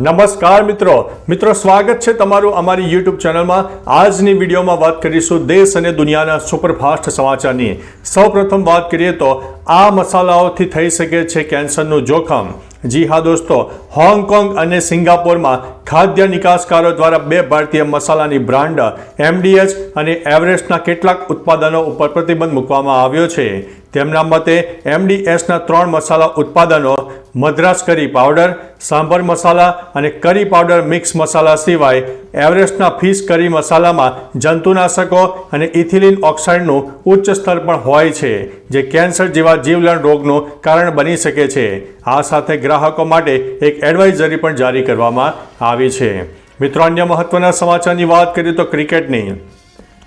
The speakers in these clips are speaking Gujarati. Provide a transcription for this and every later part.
નમસ્કાર મિત્રો. મિત્રો, સ્વાગત છે તમારું અમારી યુટ્યુબ ચેનલમાં. આજની વિડીયોમાં વાત કરીશું દેશ અને દુનિયાના સુપરફાસ્ટ સમાચારની. સૌપ્રથમ વાત કરીએ તો, આ મસાલાઓથી થઈ શકે છે કેન્સરનું જોખમ. જી હા દોસ્તો, હોંગકોંગ અને સિંગાપોરમાં ખાદ્ય નિકાસકારો દ્વારા બે ભારતીય મસાલાની બ્રાન્ડ એમડીએચ અને એવરેસ્ટના કેટલાક ઉત્પાદનો ઉપર પ્રતિબંધ મૂકવામાં આવ્યો છે. તેમના મતે એમડીએસના ત્રણ મસાલા ઉત્પાદનો, મદ્રાસ કરી પાવડર, સાંભર મસાલા અને કરી પાવડર મિક્સ મસાલા સિવાય એવરેસ્ટના ફિશ કરી મસાલામાં જંતુનાશકો અને ઇથિલિન ઓક્સાઇડનું ઉચ્ચ સ્તર પણ હોય છે, જે કેન્સર જેવા જીવલેણ રોગનું કારણ બની શકે છે. આ સાથે ગ્રાહકો માટે એક એડવાઇઝરી પણ જારી કરવામાં આવી છે. મિત્રો, અન્ય મહત્વના સમાચારની વાત કરીએ તો ક્રિકેટની.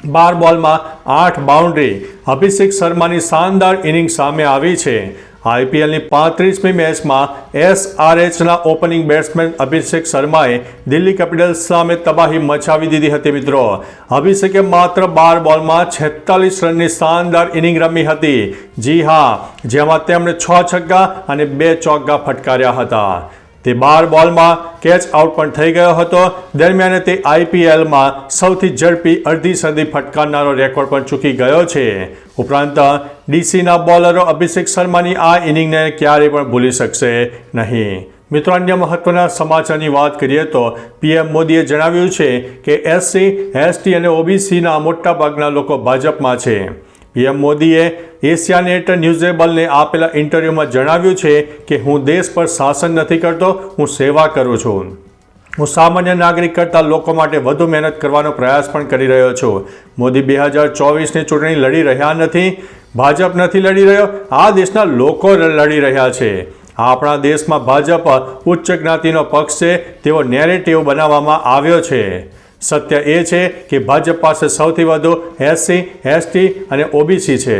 બાર બોલમાં આઠ બાઉન્ડ્રી. અભિષેક શર્માની શાનદાર ઇનિંગ સામે આવી છે. આઈપીએલની પાંત્રીસમી મેચમાં એસઆરએચના ઓપનિંગ બેટ્સમેન અભિષેક શર્માએ દિલ્હી કેપિટલ્સ સામે તબાહી મચાવી દીધી હતી મિત્રો. અભિષેકે માત્ર બાર બોલમાં છેતાલીસ રનની શાનદાર ઇનિંગ રમી હતી. જી હા, જેમાં તેમણે છ છગ્ગા અને બે ચોગ્ગા ફટકાર્યા હતા. તે બાર બોલમાં કેચ આઉટ પણ થઈ ગયો હતો. દરમિયાન તે આઈપીએલમાં સૌથી ઝડપી અડધી સદી ફટકારનારો રેકોર્ડ પણ ચૂકી ગયો છે. ઉપરાંત, ડીસીના બોલરો અભિષેક શર્માની આ ઇનિંગને ક્યારેય પણ ભૂલી શકશે નહીં. મિત્રો, અન્ય મહત્વના સમાચારની વાત કરીએ તો પીએમ મોદીએ જણાવ્યું છે કે એસસી, એસટી અને ઓબીસીના મોટાભાગના લોકો ભાજપમાં છે. પીએમ મોદીએ એશિયાનેટ ન્યૂઝેબલને આપેલા ઇન્ટરવ્યૂમાં જણાવ્યું છે કે હું દેશ પર શાસન નથી કરતો, હું સેવા કરું છું. હું સામાન્ય નાગરિક કરતાં લોકો માટે વધુ મહેનત કરવાનો પ્રયાસ પણ કરી રહ્યો છું. મોદી બે હજાર ચોવીસની ચૂંટણી લડી રહ્યા નથી, ભાજપ નથી લડી રહ્યો, આ દેશના લોકો લડી રહ્યા છે. આપણા દેશમાં ભાજપ ઉચ્ચ જ્ઞાતિનો પક્ષ છે તેવો નેરેટિવ બનાવવામાં આવ્યો છે. સત્ય એ છે કે ભાજપ પાસે સૌથી વધુ એસસી એસટી અને ઓબીસી છે.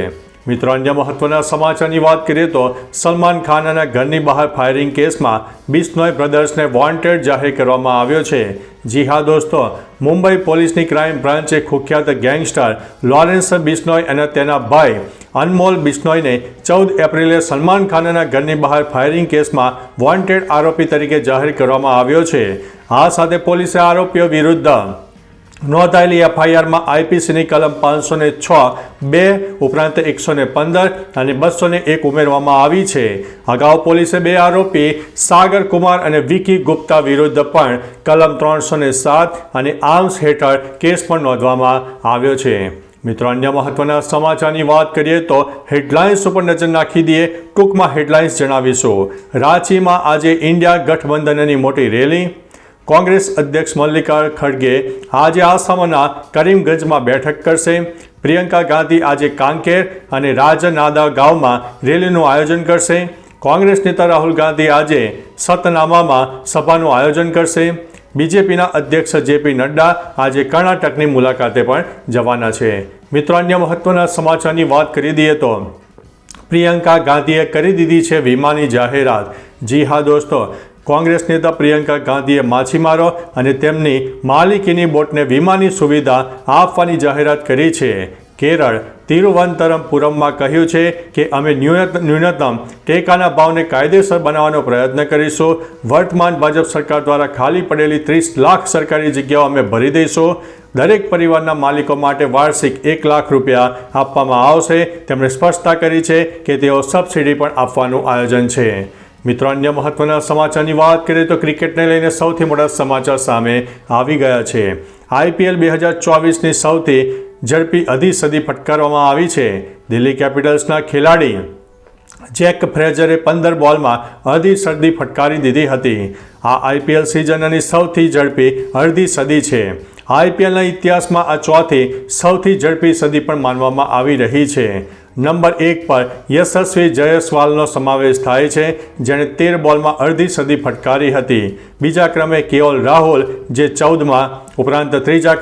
મિત્રો અન્ય મહત્વના સમાચારની વાત કરીએ તો સલમાન ખાનના ઘરની બહાર ફાયરિંગ કેસમાં બિસ્નોય બ્રધર્સને વોન્ટેડ જાહેર કરવામાં આવ્યો છે. જી હા, દોસ્તો, મુંબઈ પોલીસની ક્રાઇમ બ્રાન્ચે કુખ્યાત ગેંગસ્ટર લોરેન્સ બિસ્નોય અને તેના ભાઈ અનમોલ બિસ્નોયને ચૌદ એપ્રિલે સલમાન ખાનના ઘરની બહાર ફાયરિંગ કેસમાં વોન્ટેડ આરોપી તરીકે જાહેર કરવામાં આવ્યો છે. આ સાથે પોલીસે આરોપીઓ વિરુદ્ધ નોંધાયેલી એફઆઈઆરમાં આઈપીસીની કલમ પાંચસો ને છ બે ઉપરાંત એકસો ને પંદર અને બસો ને એક ઉમેરવામાં આવી છે. અગાઉ પોલીસે બે આરોપી, સાગર કુમાર અને વિકી ગુપ્તા વિરુદ્ધ પણ કલમ ત્રણસો ને સાત અને આર્મ્સ હેઠળ કેસ પણ નોંધવામાં આવ્યો છે. મિત્રો, અન્ય મહત્વના સમાચારની વાત કરીએ તો હેડલાઇન્સ ઉપર નજર નાખી દઈએ, ટૂંકમાં હેડલાઇન્સ જણાવીશું. રાંચીમાં આજે ઇન્ડિયા ગઠબંધનની મોટી રેલી કોંગ્રેસ અધ્યક્ષ મલ્લિકા ખડગે આજે આસામના કરીમગંજમાં બેઠક કરશે. પ્રિયંકા ગાંધી આજે કાંકેર અને રાજનાદા ગામમાં રેલીનું આયોજન કરશે. કોંગ્રેસ નેતા રાહુલ ગાંધી આજે સતનામામાં સભાનું આયોજન કરશે. બીજેપીના અધ્યક્ષ જેપી નડ્ડા આજે કર્ણાટકની મુલાકાતે પણ જવાના છે. મિત્રો, અન્ય મહત્વના સમાચારની વાત કરી દઈએ તો પ્રિયંકા ગાંધીએ કરી દીધી છે વીમાની જાહેરાત. જી હા દોસ્તો કોંગ્રેસ નેતા પ્રિયંકા ગાંધીએ માછીમારો અને તેમની માલિકીની બોટને વીમાની સુવિધા આપવાની જાહેરાત કરી છે. કેરળ તિરુવનંતરમપુરમમાં કહ્યું છે કે અમે ન્યૂનતમ ટેકાના ભાવને કાયદેસર બનાવવાનો પ્રયત્ન કરીશું. વર્તમાન ભાજપ સરકાર દ્વારા ખાલી પડેલી ત્રીસ લાખ સરકારી જગ્યાઓ અમે ભરી દઈશું. દરેક પરિવારના માલિકો માટે વાર્ષિક એક લાખ રૂપિયા આપવામાં આવશે. તેમણે સ્પષ્ટતા કરી છે કે તેઓ સબસિડી પણ આપવાનું આયોજન છે. મિત્રો અન્ય મહત્વના સમાચારની વાત કરીએ તો ક્રિકેટને લઈને સૌથી મોટા સમાચાર સામે આવી ગયા છે. આઈપીએલ બે હજાર ચોવીસની સૌથી ઝડપી અધી સદી ફટકારવામાં આવી છે. દિલ્હી કેપિટલ્સના ખેલાડી જેક ફ્રેઝરે પંદર બોલમાં અડધી સદી ફટકારી દીધી હતી. આ આઈપીએલ સિઝનની સૌથી ઝડપી અડધી સદી છે. આઈપીએલના ઇતિહાસમાં આ ચોથી સૌથી ઝડપી સદી પણ માનવામાં આવી રહી છે. નંબર એક પર યશસ્વી જયસ્વાલનો સમાવેશ થાય છે, જેણે તેર બોલમાં અડધી સદી ફટકારી હતી. બીજા ક્રમે કેઓલ રાહુલ, જે ચૌદમાં, ઉપરાંત ત્રીજા